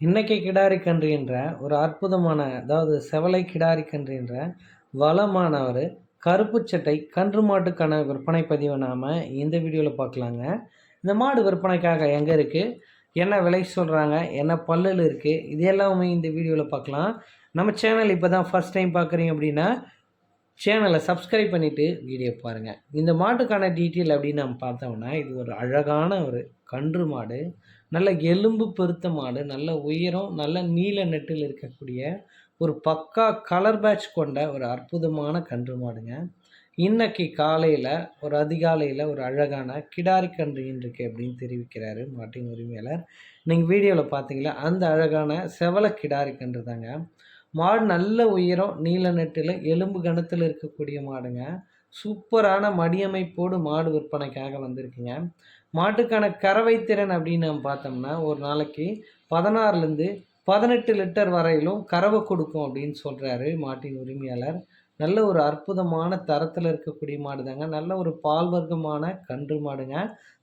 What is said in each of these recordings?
இன்னைக்கு கிடாரி கன்று என்ற ஒரு அற்புதமான அதாவது செவலை கிடாரி கன்று என்ற வளமான கருப்பு சட்டை கன்று மாட்டுக்கான விற்பனை பதிவை நாம் இந்த வீடியோவில் பார்க்கலாங்க. இந்த மாடு விற்பனைக்காக எங்கே இருக்குது என்ன விலை சொல்கிறாங்க என்ன பல்லில் இருக்குது இது எல்லாமே இந்த வீடியோவில் பார்க்கலாம். நம்ம சேனல் இப்போ தான் ஃபஸ்ட் டைம் பார்க்குறீங்க அப்படின்னா சேனலை சப்ஸ்கிரைப் பண்ணிவிட்டு வீடியோ பாருங்கள் இந்த மாட்டுக்கான டீட்டெயில் அப்படின்னு நம்ம பார்த்தோம்னா இது ஒரு அழகான ஒரு கன்று மாடு நல்ல எலும்பு பெருத்த மாடு நல்ல உயரம் நல்ல நீல நெட்டில் இருக்கக்கூடிய ஒரு பக்கா கலர் பேட்ச் கொண்ட ஒரு அற்புதமான கன்று மாடுங்க. இன்னைக்கு காலையில் ஒரு அதிகாலையில் ஒரு அழகான கிடாரி கன்று இருக்கு அப்படின்னு தெரிவிக்கிறாரு மாட்டின் உரிமையாளர். நீங்கள் வீடியோவில் பார்த்தீங்களா? அந்த அழகான செவல கிடாரி கன்று தாங்க. மாடு நல்ல உயரம் நீல நெட்டில் எலும்பு கணத்தில் இருக்கக்கூடிய மாடுங்க. சூப்பரான மடியமைப்போடு மாடு விற்பனைக்காக வந்திருக்குங்க. மாட்டுக்கான கறவை திறன் அப்படின்னு நம்ம பார்த்தோம்னா ஒரு நாளைக்கு பதினாறுலேருந்து பதினெட்டு லிட்டர் வரையிலும் கறவை கொடுக்கும் அப்படின்னு சொல்கிறாரு மாட்டின் உரிமையாளர். நல்ல ஒரு அற்புதமான தரத்தில் இருக்கக்கூடிய மாடு தாங்க நல்ல ஒரு பால் வர்க்கமான கன்று மாடுங்க.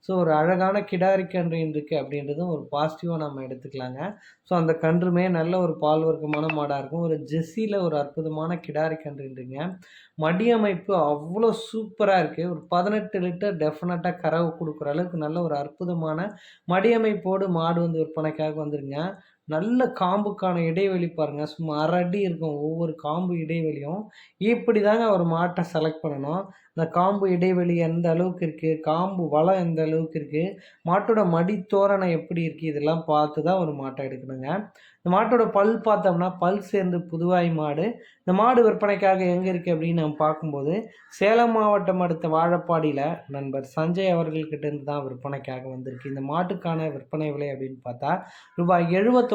ஸோ ஒரு அழகான கிடாரி கன்று இருக்குது அப்படின்றதும் ஒரு பாசிட்டிவாக நம்ம எடுத்துக்கலாங்க. ஸோ அந்த கன்றுமே நல்ல ஒரு பால் வர்க்கமான மாடாக இருக்கும். ஒரு ஜெஸ்ஸியில் ஒரு அற்புதமான கிடாரி கன்றுன்றீங்க மடி அமைப்பு அவ்வளோ சூப்பராக இருக்குது ஒரு பதினெட்டு லிட்டர் டெஃபினட்டாக கறவு கொடுக்குற அளவுக்கு நல்ல ஒரு அற்புதமான மடியமைப்போடு மாடு வந்து விற்பனைக்காக வந்துருங்க. நல்ல காம்புக்கான இடைவெளி பாருங்கள் சும்மா அரடி இருக்கும் ஒவ்வொரு காம்பு இடைவெளியும். இப்படி தாங்க ஒரு மாட்டை செலக்ட் பண்ணணும். இந்த காம்பு இடைவெளி எந்த அளவுக்கு இருக்குது காம்பு வளம் எந்த அளவுக்கு இருக்குது மாட்டோட மடித்தோரணை எப்படி இருக்குது இதெல்லாம் பார்த்து தான் ஒரு மாட்டை எடுக்கணுங்க. இந்த மாட்டோட பல் பார்த்தோம்னா பல் சேர்ந்து புதுவாய் மாடு. இந்த மாடு விற்பனைக்காக எங்கே இருக்குது அப்படின்னு நம்ம பார்க்கும்போது சேலம் மாவட்டம் அடுத்த வாழப்பாடியில் நண்பர் சஞ்சய் அவர்கள்கிட்ட இருந்து தான் விற்பனைக்காக வந்திருக்கு. இந்த மாட்டுக்கான விற்பனை விலை அப்படின்னு பார்த்தா ரூபாய்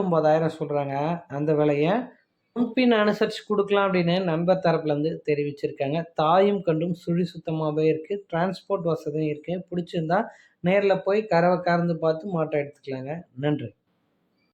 எழுபத்தொம்போதாயிரம் சொல்கிறாங்க அந்த விலையை முன்பின் அனுசரித்து கொடுக்கலாம் அப்படின்னு நண்பர் தரப்புலேருந்து தெரிவிச்சிருக்காங்க. தாயும் கண்டும் சுழி சுத்தமாகவே இருக்குது டிரான்ஸ்போர்ட் வசதியும் இருக்குது பிடிச்சிருந்தா நேரில் போய் கறவை கறந்து பார்த்து மாட்டை எடுத்துக்கலாங்க. நன்றி.